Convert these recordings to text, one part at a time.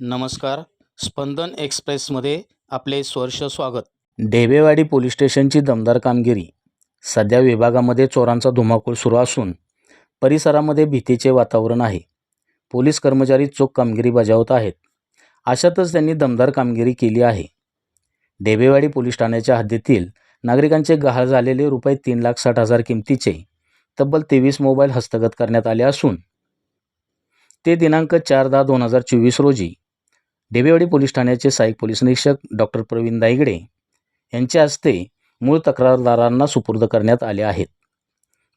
नमस्कार. स्पंदन एक्सप्रेसमध्ये आपले स्वर्ष स्वागत. ढेबेवाडी पोलीस स्टेशनची दमदार कामगिरी. सध्या विभागामध्ये चोरांचा धुमाकूळ सुरू असून परिसरामध्ये भीतीचे वातावरण आहे. पोलीस कर्मचारी चोख कामगिरी बजावत आहेत. अशातच त्यांनी दमदार कामगिरी केली आहे. ढेबेवाडी पोलीस ठाण्याच्या हद्दीतील नागरिकांचे गहाळ झालेले रुपये तीन लाख साठ हजार किमतीचे तब्बल तेवीस मोबाईल हस्तगत करण्यात आले असून ते दिनांक चार दहा दोन हजार चोवीस रोजी डेबेवाडी पोलीस ठाण्याचे सहाय्यक पोलीस निरीक्षक डॉक्टर प्रवीण दायगडे यांच्या हस्ते मूळ तक्रारदारांना सुपूर्द करण्यात आले आहेत.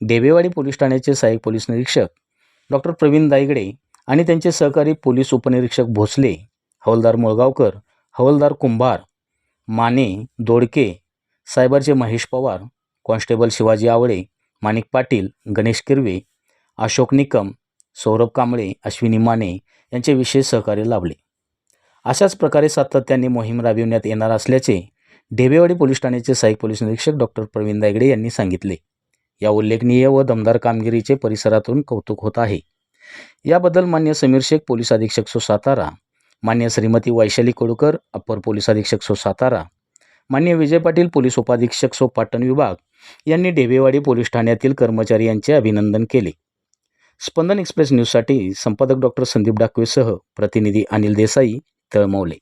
देवेवाडी पोलीस ठाण्याचे सहाय्यक पोलीस निरीक्षक डॉक्टर प्रवीण दायगडे आणि त्यांचे सहकारी पोलीस उपनिरीक्षक भोसले हवलदार मुळगावकर हवलदार कुंभार माने दोडके सायबरचे महेश पवार कॉन्स्टेबल शिवाजी आवळे माणिक पाटील गणेश किरवे अशोक निकम सौरभ कांबळे अश्विनी माने यांचे विशेष सहकार्य लाभले. अशाच प्रकारे सातत्याने मोहीम राबविण्यात येणार असल्याचे ढेबेवाडी पोलीस ठाण्याचे सहाय्यक पोलीस निरीक्षक डॉक्टर प्रवीण दायगडे यांनी सांगितले. या उल्लेखनीय व दमदार कामगिरीचे परिसरातून कौतुक होत आहे. याबद्दल मान्य समीर शेख पोलीस अधीक्षक सो सातारा मान्य श्रीमती वैशाली कोडकर अप्पर पोलीस अधीक्षक सो सातारा मान्य विजय पाटील पोलीस उपाधीक्षक सो पाटण विभाग यांनी ढेबेवाडी पोलीस ठाण्यातील कर्मचारी यांचे अभिनंदन केले. स्पंदन एक्सप्रेस न्यूजसाठी संपादक डॉक्टर संदीप डाकवेसह प्रतिनिधी अनिल देसाई Thermoli